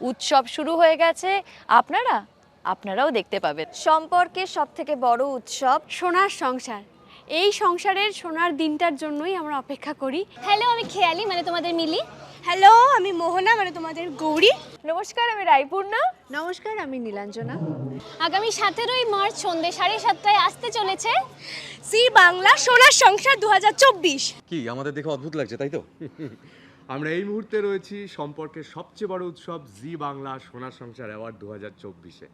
উৎসব শুরু হয়ে গেছে। আপনারা আপনারাও দেখতে পাবেন। সম্পর্কের সব থেকে বড় উৎসব সোনার সংসার। এই সংসারের সোনার দিনটার জন্যই আমরা অপেক্ষা করি। হ্যালো আমি খেয়ালি মানে তোমাদের মিলি। হ্যালো আমি মোহনা মানে তোমাদের গৌরী। নমস্কার আমি রায়পূর্ণা। নমস্কার আমি নীলাঞ্জনা। আগামী সতেরোই মার্চ সন্ধ্যে সাড়ে সাতটায় আসতে চলেছে। সি বাংলা সোনার সংসার দু হাজার চব্বিশ। কি আমাদের দেখে অদ্ভুত লাগছে তাই তো? আমরা এই মুহূর্তে রয়েছি সম্পর্কের সবচেয়ে বড় উৎসব জি বাংলা সোনার সংসার অ্যাওয়ার্ড দু হাজার চব্বিশে।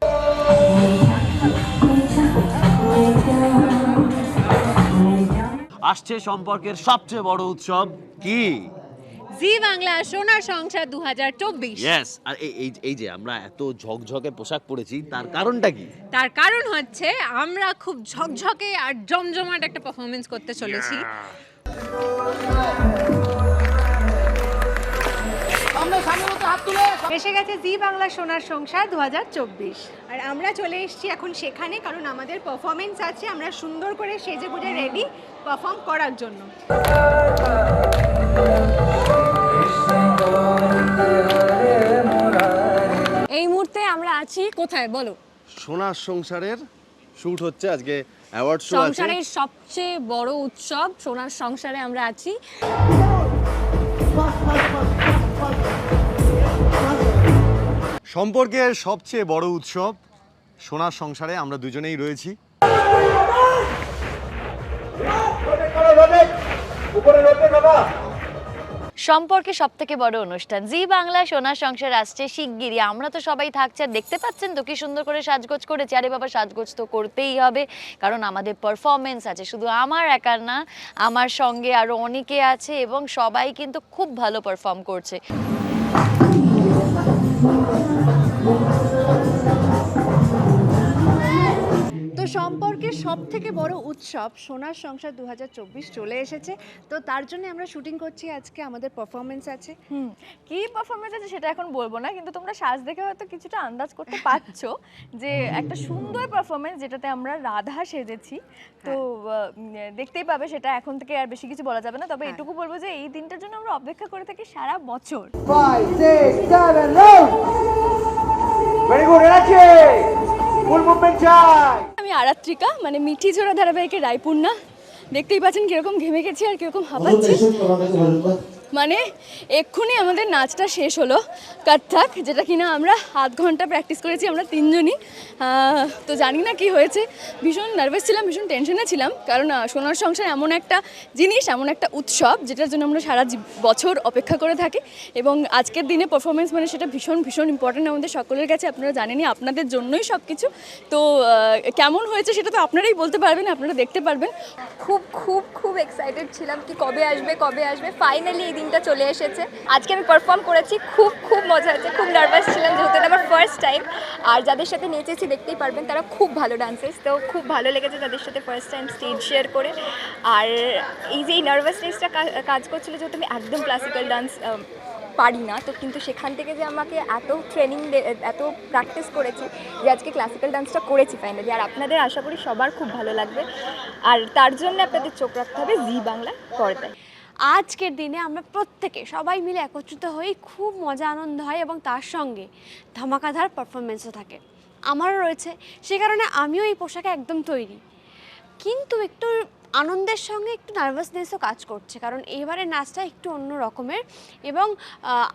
আসছে সম্পর্কের সবচেয়ে বড় উৎসব কি? জি বাংলা সোনার সংসার দু হাজার ইয়েস আর এই এই এই যে আমরা এত ঝকঝকে পোশাক পরেছি তার কারণটা কি? তার কারণ হচ্ছে আমরা খুব ঝকঝকে আর জমজমাট একটা পারফরমেন্স করতে চলেছি। এসে গেছে জি বাংলা সোনার সংসার দু হাজার চব্বিশ। আর আমরা চলে এসেছি এখন সেখানে কারণ আমাদের পারফরমেন্স আছে আমরা সুন্দর করে সেজে গুজে রেডি পারফর্ম করার জন্য। এই মুহূর্তে আমরা আছি কোথায়? বলো। সোনার সংসারের শুট হচ্ছে আজকে অ্যাওয়ার্ড শো আছে। সংসারের সবচেয়ে বড় উৎসব সোনার সংসারে আমরা আছি। সম্পর্কের সবচেয়ে বড় উৎসব সোনার সংসারে আমরা দুজনেই রয়েছি সম্পর্কে সব থেকে বড় অনুষ্ঠান। জি বাংলা, সোনার সংসার আসছে শিগগিরই। আমরা তো সবাই থাকছি আর দেখতে পাচ্ছেন তো কি সুন্দর করে সাজগোজ করেছি। আরে বাবা, সাজগোজ তো করতেই হবে। কারণ আমাদের পারফরমেন্স আছে। শুধু আমার একার না, আমার সঙ্গে আরও অনেকে আছে এবং সবাই কিন্তু খুব ভালো পারফর্ম করছে। তো সম্পর্কের সব থেকে বড় উৎসব সোনার সংসার দু হাজার চব্বিশ চলে এসেছে। তো তার জন্য আমরা শুটিং করছি আজকে আমাদের পারফরমেন্স আছে। হুম কি পারফরমেন্স আছে সেটা এখন বলব না কিন্তু তোমরা সাজ দেখে হয়তো কিছুটা আন্দাজ করতে পারছ যে একটা সুন্দর পারফরমেন্স যেটাতে আমরা রাধা সেজেছি। তো দেখতেই পাবে সেটা এখন থেকে আর বেশি কিছু বলা যাবে না তবে এটুকু বলব যে এই দিনটার জন্য আমরা অপেক্ষা করে থাকি সারা বছর। Five, six, seven, eight. Very good, Aratrika মানে মিঠি ঝোড়া ধারাবাহিকের রায়পূর্ণা। দেখতেই পাচ্ছেন কীরকম ঘেমে গেছি আর কীরকম হাঁপাচ্ছি। মানে এক্ষুনি আমাদের নাচটা শেষ হলো। কত্থক যেটা কিনা আমরা আধ ঘণ্টা প্র্যাকটিস করেছি, আমরা তিনজনই। তো জানি না কি হয়েছে। ভীষণ নার্ভাস ছিলাম, ভীষণ টেনশনে ছিলাম। কারণ সোনার সংসার এমন একটা জিনিস, এমন একটা উৎসব, যেটার জন্য আমরা সারা বছর অপেক্ষা করে থাকি। এবং আজকের দিনে পারফরমেন্স মানে সেটা ভীষণ ভীষণ ইম্পর্ট্যান্ট আমাদের সকলের কাছে। আপনারা জানেনই, আপনাদের জন্যই সব কিছু তো কেমন হয়েছে সেটা তো আপনারাই বলতে পারবেন, আপনারা দেখতে পারবেন। খুব খুব খুব এক্সাইটেড ছিলাম কি কবে আসবে কবে আসবে। ফাইনালি এই দিনটা চলে এসেছে। আজকে আমি পারফর্ম করেছি, খুব খুব মজা হয়েছে, খুব নার্ভাস ছিলাম যেহেতু আমার ফার্স্ট টাইম আর যাদের সাথে নেচেছি দেখতেই পারবেন, তারা খুব ভালো ডান্সেস তো খুব ভালো লেগেছে তাদের সাথে ফার্স্ট টাইম স্টেজ শেয়ার করে। আর এই যে এই নার্ভাসনেসটা কাজ করছিল যেহেতু আমি একদম ক্লাসিক্যাল ডান্স পারি না, তো কিন্তু সেখান থেকে যে আমাকে এত ট্রেনিং এত প্র্যাকটিস করেছি যে আজকে ক্লাসিক্যাল ডান্সটা করেছি ফাইনালি আর আপনাদের আশা করি সবার খুব ভালো লাগবে। আর তার জন্য আপনাদের চোখ রাখতে হবে জি বাংলা পর্দায়। আজকের দিনে আমরা প্রত্যেকে সবাই মিলে একত্রিত হই খুব মজা, আনন্দ হয় এবং তার সঙ্গে ধামাকাধার পারফরমেন্সও থাকে। আমারও রয়েছে, সে কারণে আমিও এই পোশাকে একদম তৈরি। কিন্তু একটু আনন্দের সঙ্গে একটু নার্ভাসনেসও কাজ করছে। কারণ এবারে নাচটা একটু অন্য রকমের এবং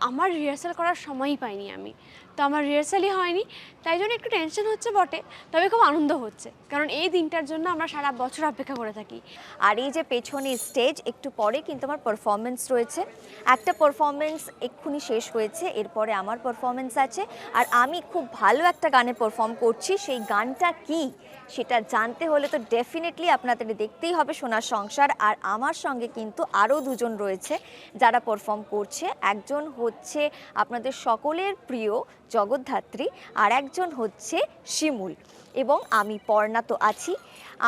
আমার রিহার্সাল করার সময়ই পাইনি আমি। তো আমার রিহার্সালই হয়নি, তাই জন্য একটু টেনশন হচ্ছে বটে, তবে খুব আনন্দ হচ্ছে। কারণ এই দিনটার জন্য আমরা সারা বছর অপেক্ষা করে থাকি। আর এই যে পেছনে স্টেজ একটু পরে কিন্তু আমার পারফরমেন্স রয়েছে। একটা পারফরমেন্স এক্ষুনি শেষ হয়েছে, এরপরে আমার পারফরমেন্স আছে। আর আমি খুব ভালো একটা গানে পারফর্ম করছি, সেই গানটা কি সেটা জানতে হলে তো ডেফিনেটলি আপনাদের দেখতেই হবে। সোনার সংসার আর আমার সঙ্গে কিন্তু আরও দুজন রয়েছে যারা পারফর্ম করছে। একজন হচ্ছে আপনাদের সকলের প্রিয় জগদ্ধাত্রী আর একজন হচ্ছে শিমুল এবং আমি পর্ণা তো আছি।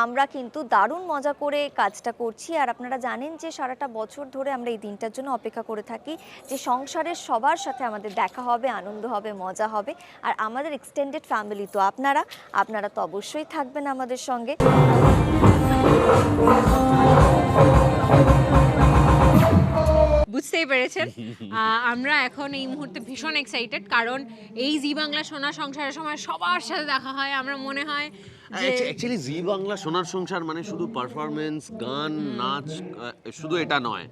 আমরা কিন্তু দারুণ মজা করে কাজটা করছি আর আপনারা জানেন যে সারাটা বছর ধরে আমরা এই দিনটার জন্য অপেক্ষা করে থাকি যে সংসারের সবার সাথে আমাদের দেখা হবে, আনন্দ হবে, মজা হবে আর আমাদের এক্সটেন্ডেড ফ্যামিলি তো আপনারা আপনারা তো অবশ্যই থাকবেন আমাদের সঙ্গে। বুঝতেই পেরেছেন। আমরা এখন এই মুহূর্তে ভীষণ এক্সাইটেড কারণ এই জি বাংলা সোনা সংসারের সময় সবার সাথে দেখা হয় আমরা মনে হয় অ্যাকচুয়ালি জি বাংলা সোনার সংসার মানে শুধু পারফরমেন্স গান নাচ শুধু এটা নয়।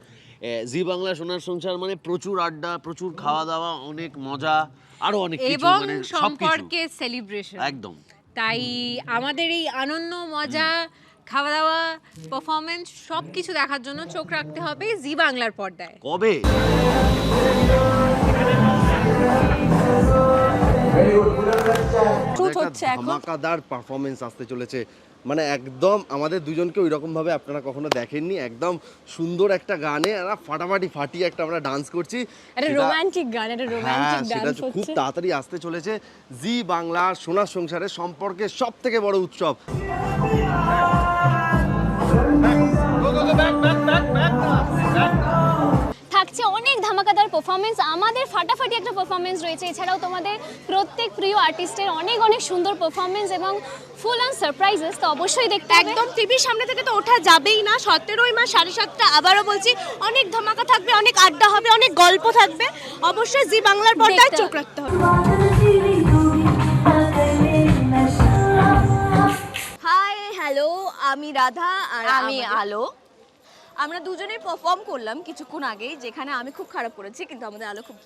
জি বাংলা সোনার সংসার মানে প্রচুর আড্ডা প্রচুর খাওয়া দাওয়া অনেক মজা আরও অনেক কিছু এবং মানে সম্পর্কে সেলিব্রেশন একদম। তাই আমাদের এই আনন্দ মজা খাওয়া দাওয়া পারফরমেন্স সব কিছু দেখার জন্য চোখ রাখতে হবে জি বাংলার পর্দায়। কবে? Truth হচ্ছে এখন। ধামাকাদার পারফরমেন্স আসতে চলেছে। মানে একদম আমাদের দুজনকে ওই রকম ভাবে আপনারা কখনো দেখেননি একদম সুন্দর একটা গানে আর ফাটাফাটি ফাটিয়ে একটা আমরা ডান্স করছি। একটা সেটা- রোমান্টিক গান একটা হ্যাঁ সেটা ডান্স খুব হচ্ছে তাড়াতাড়ি আসতে চলেছে। জি বাংলা সোনার সংসারের সম্পর্কে সব থেকে বড় উৎসব। থাকছে অনেক ধামাকাদার পারফরমেন্স আমাদের ফাটাফাটি একটা পারফরমেন্স রয়েছে। এছাড়াও তোমাদের প্রত্যেক প্রিয় আর্টিস্টের অনেক অনেক সুন্দর পারফরমেন্স এবং ফুল অন সারপ্রাইজেস তো অবশ্যই দেখতে একদম টিভির সামনে থেকে তো ওঠা যাবেই না। সতেরোই মাস সাড়ে সাতটা আবারও বলছি অনেক ধামাকা থাকবে অনেক আড্ডা হবে অনেক গল্প থাকবে। অবশ্যই জি বাংলার পর্দায় চোখ রাখতে হবে। হাই হ্যালো আমি রাধা আর আমি আলো। আমরা দুজনেই পারফর্ম করলাম কিছুক্ষণ আগেই যেখানে আমি খুব খারাপ করেছি কিন্তু আমাদের আলো খুব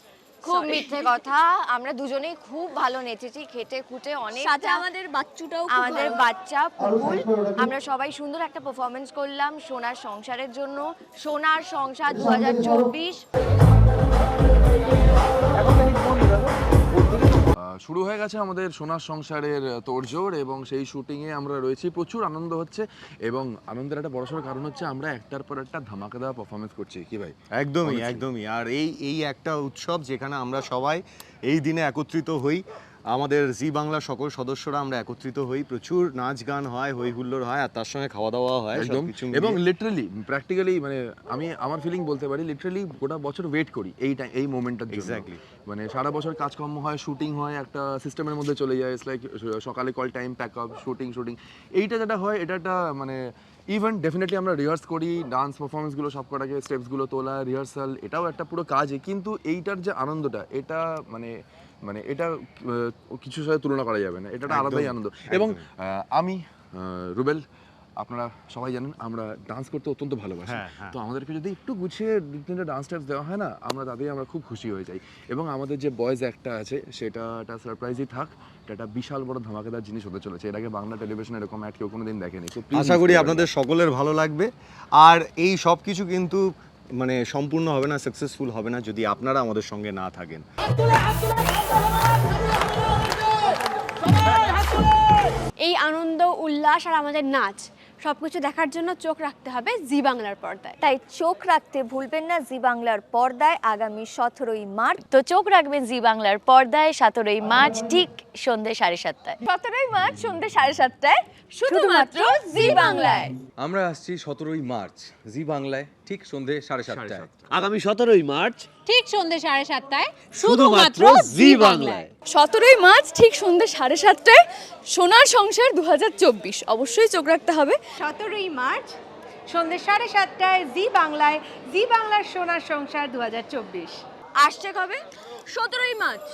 খুব মিথ্যে কথা। আমরা দুজনেই খুব ভালো নেচেছি খেটে খুঁটে অনেক সাথে আমাদের বাচ্চুটাও আমাদের বাচ্চা পুকুল আমরা সবাই সুন্দর একটা পারফরমেন্স করলাম সোনার সংসারের জন্য। সোনার সংসার দু হাজার চব্বিশ শুরু হয়ে গেছে আমাদের সোনার সংসারের তোড়জোড় এবং সেই শুটিংয়ে আমরা রয়েছি। প্রচুর আনন্দ হচ্ছে এবং আনন্দের একটা বড়সড় কারণ হচ্ছে আমরা একটার পর একটা ধামাকা দেওয়া পারফরমেন্স করছি। কি ভাই? একদমই একদমই। আর এই এই একটা উৎসব যেখানে আমরা সবাই এই দিনে একত্রিত হই আমাদের জি বাংলার সকল সদস্যরা আমরা একত্রিত হই। প্রচুর নাচ গান হয় হই হুল্লোড় হয় আর তার সঙ্গে খাওয়া দাওয়া হয় একদম। এবং। লিটারালি প্র্যাকটিক্যালি মানে আমি আমার ফিলিং বলতে পারি লিটারালি গোটা বছর ওয়েট করি এই টাইম এই মোমেন্টটার জন্য। Exactly. মানে সারা বছর কাজকর্ম হয় শুটিং হয় একটা সিস্টেমের মধ্যে চলে যায়। ইটস লাইক সকালে call time pack up shooting shooting এইটা যেটা হয় এটা একটা মানে ইভেন ডেফিনেটলি আমরা রিহার্স করি ডান্স পারফরমেন্সগুলো সব কটাকে স্টেপসগুলো তোলা রিহার্সাল এটাও একটা পুরো কাজই কিন্তু এইটার যে আনন্দটা এটা মানে মানে এটা কিছুর সাথে তুলনা করা যাবে না। এটা একটা আলাদাই আনন্দ। এবং আমি রুবেল আপনারা সবাই জানেন আমরা ডান্স করতে অত্যন্ত ভালোবাসি। হ্যাঁ, হ্যাঁ। তো আমাদেরকে যদি একটু গুছিয়ে দু তিনটা ডান্স স্টেপস দেওয়া হয় না আমরা তাতেই আমরা খুব খুশি হয়ে যাই। এবং আমাদের যে বয়েজ একটা আছে সেটা একটা সারপ্রাইজই থাক এটা একটা বিশাল বড় ধামাকাদার জিনিস হতে চলেছে। এর আগে বাংলা টেলিভিশনে এরকম অ্যাড কেউ কোনোদিন দেখেনি। তো আশা করি আপনাদের সকলের ভালো লাগবে। আর এই সব কিছু কিন্তু মানে সম্পূর্ণ হবে না সাকসেসফুল হবে না যদি আপনারা আমাদের সঙ্গে না থাকেন। এই আনন্দ উল্লাস আর আমাদের নাচ সবকিছু দেখার জন্য চোখ রাখতে হবে জি বাংলার পর্দায়। তাই চোখ রাখতে ভুলবেন না জি বাংলার পর্দায় আগামী সতেরোই মার্চ। তো চোখ রাখবেন জি বাংলার পর্দায় সতেরোই মার্চ ঠিক সন্ধ্যে সাড়ে সাতটায়। সতেরোই মার্চ সন্ধ্যে সাড়ে সাতটায় শুধুমাত্র জি বাংলায়। আমরা আসছি সতেরোই মার্চ জি বাংলায়। ঠিক সন্ধে সাড়ে সাতটায়। আগামী সতেরোই মার্চ ঠিক সন্ধে সাড়ে সাতটায় শুধুমাত্র জি বাংলায়। সতেরোই মার্চ ঠিক সন্ধে সাড়ে সাতটায় সোনার সংসার দু হাজার চব্বিশ। অবশ্যই চোখ রাখতে হবে। সতেরোই মার্চ সন্ধে সাড়ে সাতটায় জি বাংলায় জি বাংলার সোনার সংসার দু হাজার চব্বিশ। আসছে কবে? সতেরোই মার্চ।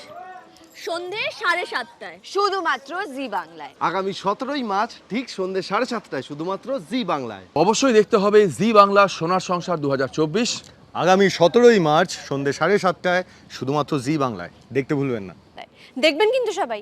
সন্ধ্যে সাড়ে সাতটায়। শুধুমাত্র জি বাংলায়। আগামী সতেরোই মার্চ ঠিক সন্ধে সাড়ে সাতটায় শুধুমাত্র জি বাংলায়। অবশ্যই দেখতে হবে জি বাংলা সোনার সংসার দু হাজার চব্বিশ। আগামী সতেরোই মার্চ সন্ধে সাড়ে সাতটায় শুধুমাত্র জি বাংলায়। দেখতে ভুলবেন না। দেখবেন কিন্তু সবাই।